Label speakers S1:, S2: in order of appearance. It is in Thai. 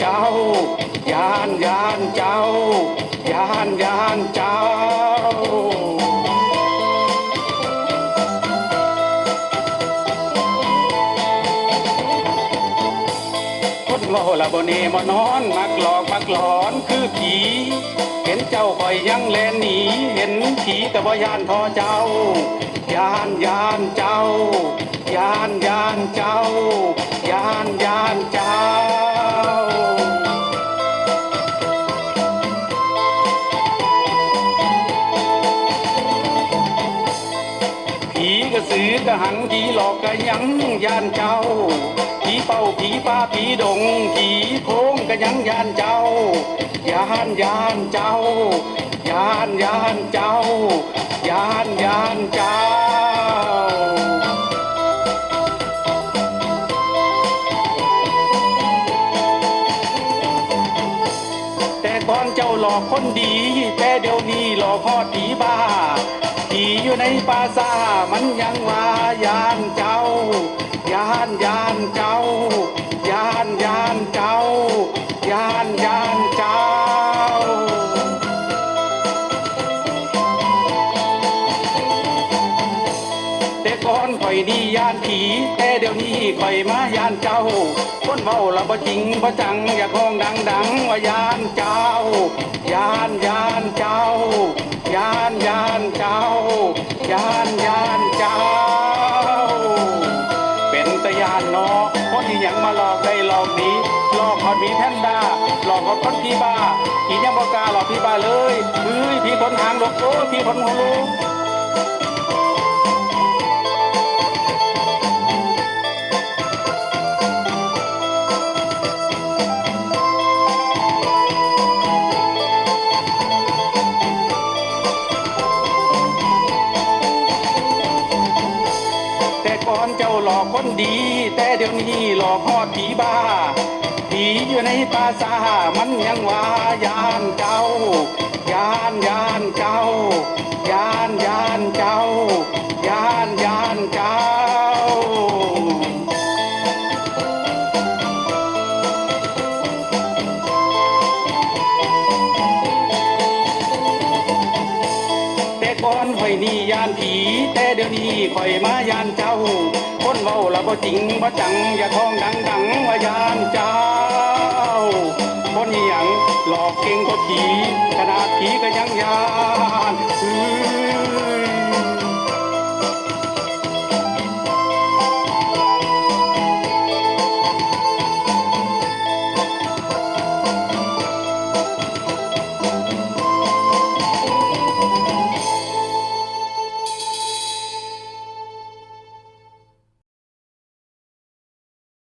S1: เจ้า ยานยานเจ้า คนเมาละบเนมานอน มักหลอกมักหลอนคือผี เห็นเจ้าคอยยังแลนหนี เห็นผีแต่ว่ายานทอเจ้า ยานยานเจ้า ยานยานเจ้า ยานยานเจ้า กระสือกระหังผีหลอกกระยังยานเจ้า ผีเป่าผีป้าผีดง ผีโพงกระยังยานเจ้ายานยานเจ้ายานยานเจ้ายานยานเจ้าแต่ก่อนเจ้าหลอกคนดี แต่เดี๋ยวนี้หลอกฮอดผีบ้า ในป่าซามันยังว่ายานเจ้ายานยานเจ้ายานยานเจ้ายานยานเจ้าแต่ก่อนข่อยดียานผีแต่เดี๋ยวนี้ข่อยมายานเจ้าคนเว้าละบ่จริงบ่จังอย่าคองดังดังๆว่ายานเจ้ายานยานเจ้ายานยานเจ้า ยานยานเจ้า เป็นตะยานเนาะคนที่ยังมาหลอกได้หลอกนี้หลอกขอดมีแพนด้าหลอกขอดคนพี่บ้าผียังบอกล้าหลอกพี่บ้าเลยเฮ้ยพี่ผลทางหลกโอ้พี่ผลหัวลูก ก่อนเจ้าหลอกคนดี แต่เดี๋ยวนี้หลอกฮอดผีบ้า ผีอยู่ในป่าซามันยังว่ายานเจ้ายานยานเจ้ายานยานเจ้ายานยาน ยนี่ยานผีแต่เดี๋ยวนี้คอยมายานเจ้า คนเว้าละบ่จริงบ่จังอย่าท้องดังดังๆว่ายานเจ้าคนอหยังหลอกเก่งก็ผีขนาดผีก็ยังยาน